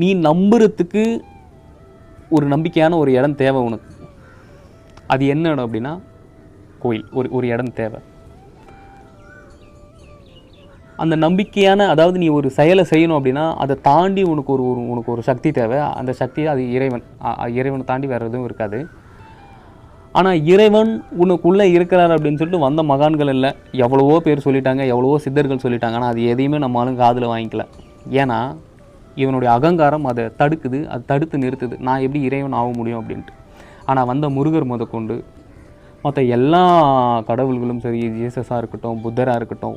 நீ நம்புறதுக்கு ஒரு நம்பிக்கையான ஒரு இடம் தேவை உனக்கு. அது என்ன இடம் அப்படின்னா கோயில். ஒரு ஒரு இடம் தேவை. அந்த நம்பிக்கையான அதாவது நீ ஒரு செயலை செய்யணும் அப்படின்னா அதை தாண்டி உனக்கு ஒரு ஒரு உனக்கு ஒரு சக்தி தேவை. அந்த சக்தி அது இறைவன் இறைவனை தாண்டி வேறு எதுவும் இருக்காது. ஆனால் இறைவன் உனக்குள்ளே இருக்கிறார் அப்படின்னு சொல்லிட்டு வந்த மகான்கள் இல்லை. எவ்வளவோ பேர் சொல்லிட்டாங்க எவ்வளவோ சித்தர்கள் சொல்லிட்டாங்க. ஆனால் அது எதையுமே நம்ம ஆளுங்க காதில் வாங்கிக்கல. ஏன்னா இவனுடைய அகங்காரம் அதை தடுக்குது அது தடுத்து நிறுத்துது. நான் எப்படி இறைவன் ஆக முடியும் அப்படின்ட்டு. ஆனால் வந்த முருகர் முதற்கொண்டு மற்ற எல்லா கடவுள்களும் சரி ஜீசஸாக இருக்கட்டும் புத்தராக இருக்கட்டும்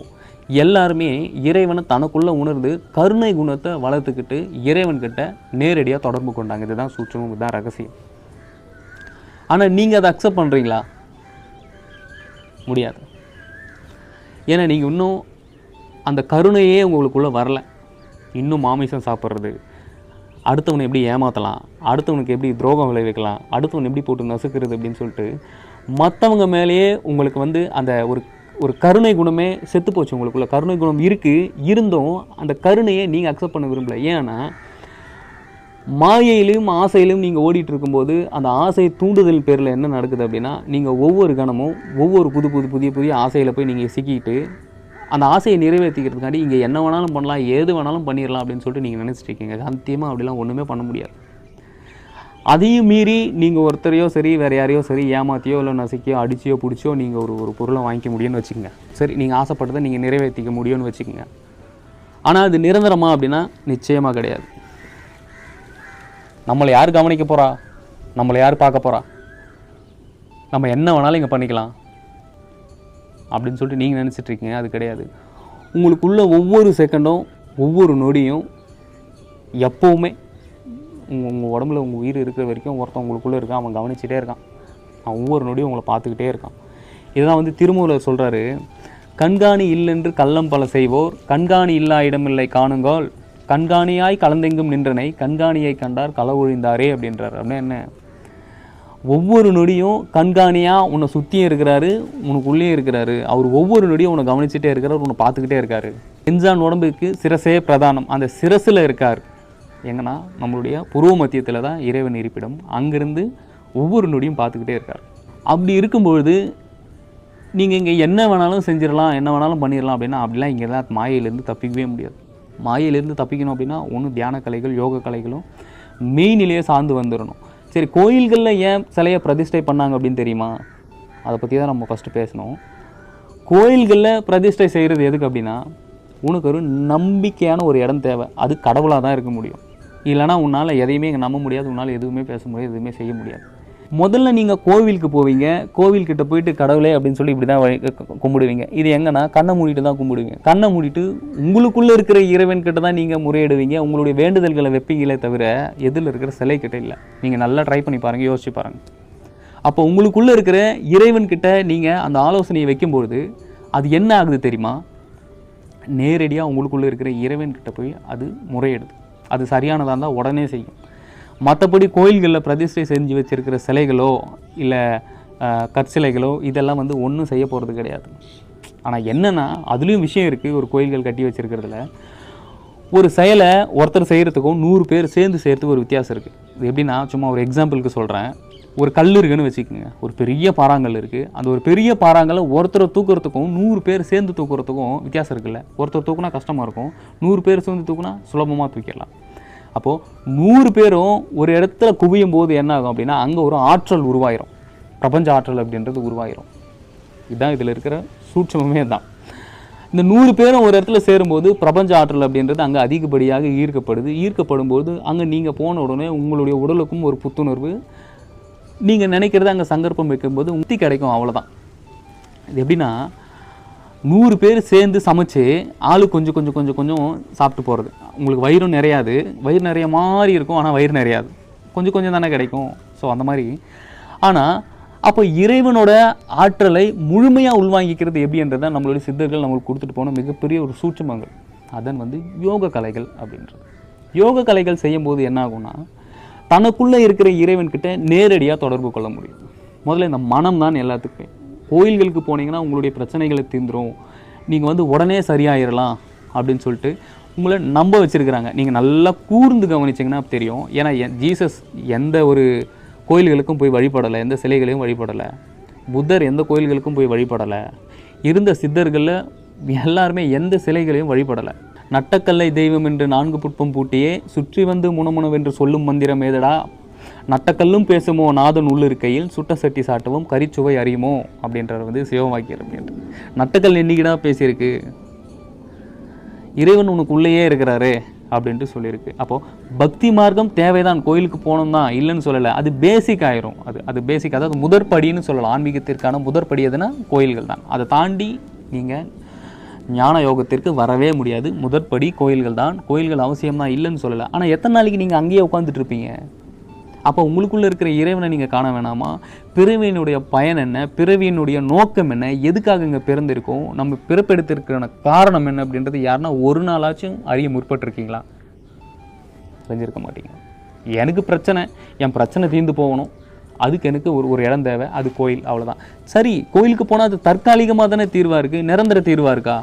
எல்லாருமே இறைவனை தனக்குள்ளே உணர்ந்து கருணை குணத்தை வளர்த்துக்கிட்டு இறைவன்கிட்ட நேரடியாக தொடர்பு கொண்டாங்க. இதுதான் சூட்சமும் இதுதான் ரகசியம். ஆனால் நீங்கள் அதை அக்செப்ட் பண்ணுறீங்களா முடியாது. ஏன்னா நீங்கள் இன்னும் அந்த கருணையே உங்களுக்குள்ளே வரல. இன்னும் மாமிசம் சாப்பிட்றது. அடுத்தவனை எப்படி ஏமாற்றலாம் அடுத்தவனுக்கு எப்படி துரோகம் விளைவிக்கலாம்? அடுத்தவன் எப்படி போட்டு நசுக்கிறது அப்படின்னு சொல்லிட்டு மற்றவங்க மேலேயே உங்களுக்கு வந்து அந்த ஒரு ஒரு கருணை குணமே செத்து போச்சு உங்களுக்குள்ள. கருணை குணம் இருக்குது இருந்தும் அந்த கருணையை நீங்கள் அக்செப்ட் பண்ண விரும்பல. ஏன்னா மாயையிலும் ஆசையிலும் நீங்கள் ஓடிட்டு இருக்கும்போது அந்த ஆசை தூண்டுதல் பேரில் என்ன நடக்குது அப்படின்னா நீங்கள் ஒவ்வொரு கணமும் ஒவ்வொரு புது புது புதிய புதிய ஆசையில் போய் நீங்கள் சிக்கிட்டு அந்த ஆசையை நிறைவேற்றிக்கிறதுக்காண்டி இங்கே என்ன வேணாலும் பண்ணலாம் ஏது வேணாலும் பண்ணிடலாம் அப்படின்னு சொல்லிட்டு நீங்கள் நினச்சிட்டு இருக்கீங்க. சத்தியமாக அப்படிலாம் ஒன்றுமே பண்ண முடியாது. அதையும் மீறி நீங்கள் ஒருத்தரையோ சரி வேறு யாரையோ சரி ஏமாத்தியோ இல்லை நசுக்கியோ அடிச்சியோ பிடிச்சியோ நீங்கள் ஒரு ஒரு பொருளை வாங்கிக்க முடியும்னு வச்சுக்கோங்க. சரி நீங்கள் ஆசைப்பட்டதை நீங்கள் நிறைவேற்றிக்க முடியும்னு வச்சுக்கோங்க. ஆனால் அது நிரந்தரமா அப்படின்னா நிச்சயமாக கிடையாது. நம்மளை யார் கவனிக்க போகிறா நம்மளை யார் பார்க்க போகிறா நம்ம என்ன வேணாலும் இங்கே பண்ணிக்கலாம். அப்படின்னு சொல்லிட்டு நீங்கள் நினச்சிட்டு இருக்கீங்க அது கிடையாது. உங்களுக்குள்ள ஒவ்வொரு செகண்டும் ஒவ்வொரு நொடியும் எப்போவுமே உங்கள் உங்கள் உடம்புல உங்கள் உயிர் இருக்கிற வரைக்கும் ஒருத்தன் உங்களுக்குள்ளே இருக்கான் அவன் கவனிச்சிட்டே இருக்கான். அவன் ஒவ்வொரு நொடியும் உங்களை பார்த்துக்கிட்டே இருக்கான். இதுதான் வந்து திருமூலர் சொல்கிறாரு கண்காணி இல்லென்று கள்ளம் பல செய்வோர் கண்காணி இல்லா இடமில்லை காணுங்கால் கண்காணியாய் கலந்தெங்கும் நின்றனை கண்காணியை கண்டார் கள ஒழிந்தாரே அப்படின்றார். அப்படின்னா என்ன? ஒவ்வொரு நொடியும் கண்காணியாக உன்னை சுற்றியும் இருக்கிறாரு உனக்குள்ளேயும் இருக்கிறாரு. அவர் ஒவ்வொரு நொடியும் உன்னை கவனிச்சுட்டே இருக்கிறார் உன்னை பார்த்துக்கிட்டே இருக்காரு. பெஞ்சான் உடம்புக்கு சிரசே பிரதானம். அந்த சிரசில் இருக்கார். எங்கன்னா நம்மளுடைய புருவ மத்தியத்தில் தான் இறைவன் இருப்பிடம். அங்கேருந்து ஒவ்வொரு நொடியும் பார்த்துக்கிட்டே இருக்கார். அப்படி இருக்கும்பொழுது நீங்கள் இங்கே என்ன வேணாலும் செஞ்சிடலாம் என்ன வேணாலும் பண்ணிடலாம் அப்படின்னா அப்படிலாம் இங்கே தான் மாயையிலேருந்து தப்பிக்கவே முடியாது. மாயையிலேருந்து தப்பிக்கணும் அப்படின்னா ஒன்று தியான கலைகள் யோக கலைகளும் மெய்நிலையை சார்ந்து வந்துடணும். சரி கோயில்களில் ஏன் சிலையை பிரதிஷ்டை பண்ணாங்க அப்படின்னு தெரியுமா? அதை பற்றி தான் நம்ம ஃபஸ்ட்டு பேசணும். கோயில்களில் பிரதிஷ்டை செய்கிறது எதுக்கு அப்படின்னா உனக்கு ஒரு நம்பிக்கையான ஒரு இடம் தேவை. அது கடவுளாக தான் இருக்க முடியும். இல்லைனா உன்னால் எதையுமே நம்ப முடியாது உன்னால் எதுவுமே பேச முடியாது எதுவுமே செய்ய முடியாது. முதல்ல நீங்கள் கோவிலுக்கு போவீங்க கோவில்கிட்ட போயிட்டு கடவுளே அப்படின்னு சொல்லி இப்படி தான் கும்பிடுவீங்க. இது எங்கன்னா கண்ணை மூடிட்டு தான் கும்பிடுவீங்க. கண்ணை மூடிட்டு உங்களுக்குள்ளே இருக்கிற இறைவன் கிட்ட தான் நீங்கள் முறையிடுவீங்க. உங்களுடைய வேண்டுதல்களை வைப்பீங்களே தவிர எதில் இருக்கிற சிலை கிட்ட இல்லை. நீங்கள் நல்லா ட்ரை பண்ணி பாருங்கள் யோசிச்சு பாருங்கள் அப்போ உங்களுக்குள்ளே இருக்கிற இறைவன் கிட்ட நீங்கள் அந்த ஆலோசனையை வைக்கும்பொழுது அது என்ன ஆகுது தெரியுமா? நேரடியாக உங்களுக்குள்ளே இருக்கிற இறைவன் கிட்ட போய் அது முறையிடுது. அது சரியானதாக இருந்தால் உடனே செய்யும். மற்றபடி கோயில்களில் பிரதிஷ்டை செஞ்சு வச்சுருக்கிற சிலைகளோ இல்லை கற்சிலைகளோ இதெல்லாம் வந்து ஒன்றும் செய்ய போகிறது கிடையாது. ஆனால் என்னென்னா அதுலேயும் விஷயம் இருக்குது ஒரு கோயில்கள் கட்டி வச்சுருக்கிறதுல. ஒரு செயலை ஒருத்தர் செய்கிறதுக்கும் நூறு பேர் சேர்ந்து செய்கிறதுக்கு ஒரு வித்தியாசம் இருக்குது இது எப்படின்னா சும்மா ஒரு எக்ஸாம்பிளுக்கு சொல்கிறேன் ஒரு கல் இருக்குன்னு வச்சுக்கோங்க. ஒரு பெரிய பாறாங்கல் இருக்குது அந்த ஒரு பெரிய பாறாங்கல்லை ஒருத்தரை தூக்குறதுக்கும் நூறு பேர் சேர்ந்து தூக்குறதுக்கும் வித்தியாசம் இருக்குல்ல. ஒருத்தர் தூக்குனா கஷ்டமாக இருக்கும். நூறு பேர் சேர்ந்து தூக்குனா சுலபமாக தூக்கிடலாம். அப்போது நூறு பேரும் ஒரு இடத்துல குவியும் போது என்ன ஆகும் அப்படின்னா அங்கே ஒரு ஆற்றல் உருவாயிரும். பிரபஞ்ச ஆற்றல் அப்படின்றது உருவாயிரும். இதுதான் இதில் இருக்கிற சூட்சமே தான். இந்த நூறு பேரும் ஒரு இடத்துல சேரும்போது பிரபஞ்ச ஆற்றல் அப்படின்றது அங்கே அதிகப்படியாக ஈர்க்கப்படுது. ஈர்க்கப்படும் போது அங்கே நீங்கள் போன உடனே உங்களுடைய உடலுக்கும் ஒரு புத்துணர்வு. நீங்கள் நினைக்கிறத அங்கே சங்கற்பம் வைக்கும்போது முக்தி கிடைக்கும் அவ்வளோதான் இது எப்படின்னா நூறு பேர் சேர்ந்து சமைச்சு ஆளு கொஞ்சம் கொஞ்சம் கொஞ்சம் கொஞ்சம் சாப்பிட்டு போகிறது உங்களுக்கு வயிறும் நிறையாது. வயிறு நிறைய மாதிரி இருக்கும் ஆனால் வயிறு நிறையாது. கொஞ்சம் கொஞ்சம் தானே கிடைக்கும். ஸோ அந்த மாதிரி. ஆனால் அப்போ இறைவனோட ஆற்றலை முழுமையாக உள்வாங்கிக்கிறது எப்படின்றத நம்மளுடைய சித்தர்கள் நம்மளுக்கு கொடுத்துட்டு போன மிகப்பெரிய ஒரு சூட்சமங்கள். அதன் வந்து யோக கலைகள் அப்படின்றது. யோக கலைகள் செய்யும்போது என்ன ஆகும்னா தனக்குள்ளே இருக்கிற இறைவன்கிட்ட நேரடியாக தொடர்பு கொள்ள முடியும். முதல்ல இந்த மனம் தான் எல்லாத்துக்குமே. கோயில்களுக்கு போனீங்கன்னா உங்களுடைய பிரச்சனைகளை தீந்துரும் நீங்கள் வந்து உடனே சரியாயிடலாம் அப்படின்னு சொல்லிட்டு உங்களை நம்ப வச்சிருக்கிறாங்க. நீங்கள் நல்லா கூர்ந்து கவனிச்சிங்கன்னா தெரியும். ஏன்னா ஜீசஸ் எந்த ஒரு கோயில்களுக்கும் போய் வழிபடலை எந்த சிலைகளையும் வழிபடலை. புத்தர் எந்த கோயில்களுக்கும் போய் வழிபடலை. இருந்த சித்தர்களில் எல்லாருமே எந்த சிலைகளையும் வழிபடலை. நட்டக்கல்லை தெய்வம் என்று நான்கு புட்பம் பூட்டியே சுற்றி வந்து முனமுனவென்று சொல்லும் மந்திரம் ஏதடா? நட்டக்கல்லும் பேசுமோ நாதன் உள்ளிருக்கையில் சுட்ட சட்டி சாட்டவும் கரிச்சுவை அறியுமோ? அப்படின்றது வந்து சிவவாக்கியர் அப்படின்றது நட்டக்கல் என்னைக்கிடா பேசியிருக்கு? இறைவன் உனக்கு உள்ளேயே இருக்கிறாரு அப்படின்ட்டு சொல்லியிருக்கு. அப்போது பக்தி மார்க்கம் தேவைதான் கோயிலுக்கு போகணும் தான் இல்லைன்னு சொல்லலை. அது பேசிக் ஆயிரும். அது அது பேசிக் அதாவது முதற்படின்னு சொல்லலாம். ஆன்மீகத்திற்கான முதற்படி எதுனா கோயில்கள் தான். அதை தாண்டி நீங்கள் ஞான யோகத்திற்கு வரவே முடியாது. முதற்படி கோயில்கள் தான். கோயில்கள் அவசியம் தான் இல்லைன்னு சொல்லலை. ஆனால் எத்தனை நாளைக்கு நீங்கள் அங்கேயே உட்காந்துட்டு இருப்பீங்க? அப்போ உங்களுக்குள்ளே இருக்கிற இறைவனை நீங்கள் காண வேணாமா? பிறவியினுடைய பயன் என்ன? பிறவியினுடைய நோக்கம் என்ன? எதுக்காக இங்கே பிறந்திருக்கோம்? நம்ம பிறப்பெடுத்திருக்கிற காரணம் என்ன அப்படின்றது யாருன்னா ஒரு நாளாச்சும் அறிய முற்பட்டிருக்கீங்களா? தெரிஞ்சிருக்க மாட்டீங்க. எனக்கு பிரச்சனை என் பிரச்சனை தீர்ந்து போகணும். அதுக்கு எனக்கு ஒரு ஒரு இடம் தேவை. அது கோயில் அவ்வளோதான் சரி கோயிலுக்கு போனால் அது தற்காலிகமாக தானே தீர்வாக இருக்குது நிரந்தர தீர்வாக இருக்கா?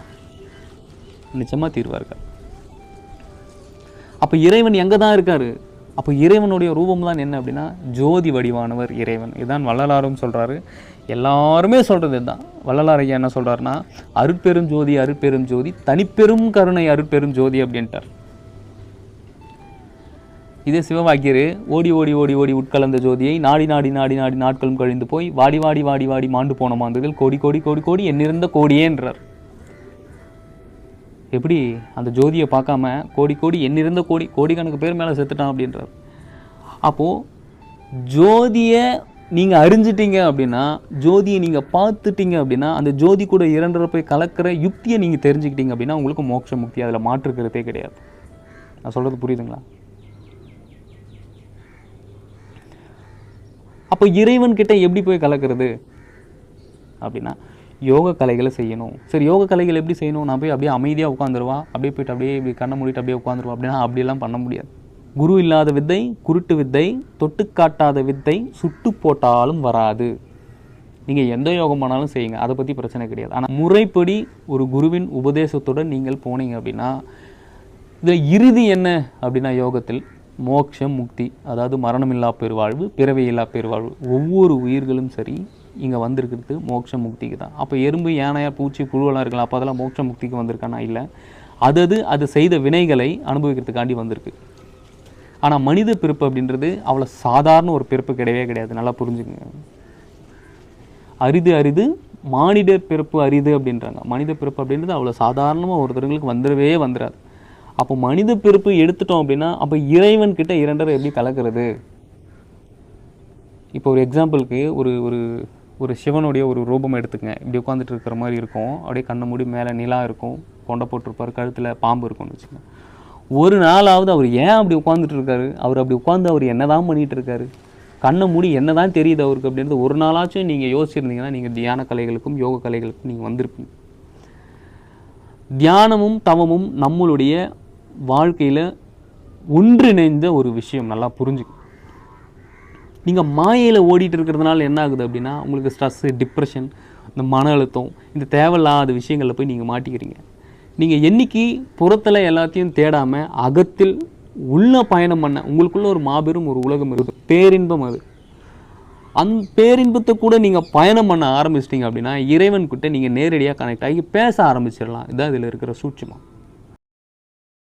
நிச்சயமாக தீர்வாக இருக்கா? அப்போ இறைவன் எங்கே தான் இருக்காரு? அப்போ இறைவனுடைய ரூபம் தான் என்ன அப்படின்னா ஜோதி வடிவானவர் இறைவன். இதுதான் வள்ளலாரும் சொல்கிறாரு எல்லாருமே சொல்கிறது இதுதான். வள்ளலார் ஐயா என்ன சொல்றாருன்னா அருட்பெரும் ஜோதி அருட்பெரும் ஜோதி தனிப்பெரும் கருணை அருட்பெரும் ஜோதி அப்படின்ட்டார். இதே சிவவாக்கியர் ஓடி ஓடி ஓடி ஓடி உட்கலந்த ஜோதியை நாடி நாடி நாடி நாடி நாட்களும் கழிந்து போய் வாடி வாடி வாடி வாடி மாண்டு போன மாந்துகள் கோடி கோடி கோடி கோடி எண்ணிருந்த கோடியேன்றார். எப்படி அந்த ஜோதியை பார்க்காம கோடி கோடி எண்ணிருந்த கோடி கோடிக்கணக்கு பேர் மேலே செத்துட்டான் அப்படின்றார். அப்போது ஜோதியை நீங்கள் அறிஞ்சிட்டீங்க அப்படின்னா ஜோதியை நீங்கள் பார்த்துட்டீங்க அப்படின்னா அந்த ஜோதி கூட இரண்டரை போய் கலக்கிற யுக்தியை நீங்கள் தெரிஞ்சுக்கிட்டீங்க அப்படின்னா உங்களுக்கு மோட்ச முக்தி அதில் மாற்றுக்கிறதே கிடையாது. நான் சொல்கிறது புரியுதுங்களா? அப்போ இறைவன் கிட்ட எப்படி போய் கலக்கிறது? அப்படின்னா யோக கலைகளை செய்யணும். சரி யோக கலைகள் எப்படி செய்யணும்? நான் போய் அப்படியே அமைதியாக உட்காந்துருவா அப்படியே போயிட்டு அப்படியே இப்படி கண்ணை மூடிட்டு அப்படியே உட்காந்துருவா அப்படின்னா அப்படியெல்லாம் பண்ண முடியாது. குரு இல்லாத வித்தை குருட்டு வித்தை தொட்டு காட்டாத வித்தை சுட்டு போட்டாலும் வராது. நீங்கள் எந்த யோகம் பண்ணாலும் செய்யுங்க. அதை பற்றி பிரச்சனை கிடையாது. ஆனால் முறைப்படி ஒரு குருவின் உபதேசத்துடன் நீங்கள் போனீங்க அப்படின்னா இதில் இறுதி என்ன அப்படின்னா யோகத்தில் மோட்சம் முக்தி அதாவது மரணமில்லா பெருவாழ்வு பிறவையில்லா பெருவாழ்வு ஒவ்வொரு உயிர்களும் சரி இங்கே வந்திருக்கிறது மோட்ச முக்திக்கு தான். அப்போ எறும்பு யானையா பூச்சி புழுவெல்லாம் இருக்கலாம் அப்போ அதெல்லாம் மோட்ச முக்திக்கு வந்திருக்கானா? இல்லை. அது அது அது செய்த வினைகளை அனுபவிக்கிறதுக்காண்டி வந்திருக்கு. ஆனால் மனித பிறப்பு அப்படின்றது அவ்வளோ சாதாரண ஒரு பிறப்பு கிடையவே கிடையாது. நல்லா புரிஞ்சுக்கங்க. அரிது அரிது மானிட பிறப்பு அரிது அப்படின்றாங்க. மனித பிறப்பு அப்படின்றது அவ்வளோ சாதாரணமாக ஒருத்தருங்களுக்கு வந்துடவே வந்துடாது. அப்போ மனித பிறப்பு எடுத்துட்டோம் அப்படின்னா அப்போ இறைவன் கிட்ட இரண்டரை எப்படி கலக்கிறது? இப்போ ஒரு எக்ஸாம்பிளுக்கு ஒரு ஒரு ஒரு சிவனுடைய ஒரு ரூபம் எடுத்துக்கங்க இப்படி உட்காந்துட்டு இருக்கிற மாதிரி இருக்கும். அப்படியே கண்ணை மூடி மேலே நிலா இருக்கும். கொண்டை போட்டிருப்பார். கழுத்தில் பாம்பு இருக்கும்னு வச்சுக்கோங்க. ஒரு நாளாவது அவர் ஏன் அப்படி உட்காந்துட்டு இருக்காரு? அவர் அப்படி உட்காந்து அவர் என்னதான் பண்ணிட்டு இருக்காரு? கண்ணை மூடி என்னதான் தெரியுது அவருக்கு அப்படின்றது ஒரு நாளாச்சும் நீங்கள் யோசிச்சிருந்தீங்கன்னா நீங்கள் தியான கலைகளுக்கும் யோக கலைகளுக்கும் நீங்கள் வந்திருப்பீங்க. தியானமும் தவமும் நம்மளுடைய வாழ்க்கையில் ஒன்றிணைந்த ஒரு விஷயம் நல்லா புரிஞ்சுக்கும் நீங்கள் மாயையில் ஓடிட்டு இருக்கிறதுனால என்ன ஆகுது அப்படின்னா உங்களுக்கு ஸ்ட்ரெஸ்ஸு டிப்ரெஷன் இந்த மன அழுத்தம் இந்த தேவையில்லாத விஷயங்களில் போய் நீங்கள் மாட்டிக்கிறீங்க. நீங்கள் என்னைக்கு புறத்தில் எல்லாத்தையும் தேடாமல் அகத்தில் உள்ள பயணம் பண்ண உங்களுக்குள்ள ஒரு மாபெரும் ஒரு உலகம் இருக்குது. பேரின்பம் அது. அந் பேரின்பத்தை கூட நீங்கள் பயணம் பண்ண ஆரம்பிச்சிட்டிங்க அப்படின்னா இறைவன்கிட்ட நீங்கள் நேரடியாக கனெக்ட் ஆகி பேச ஆரம்பிச்சிடலாம். இதுதான் இதில் இருக்கிற சூட்சமாக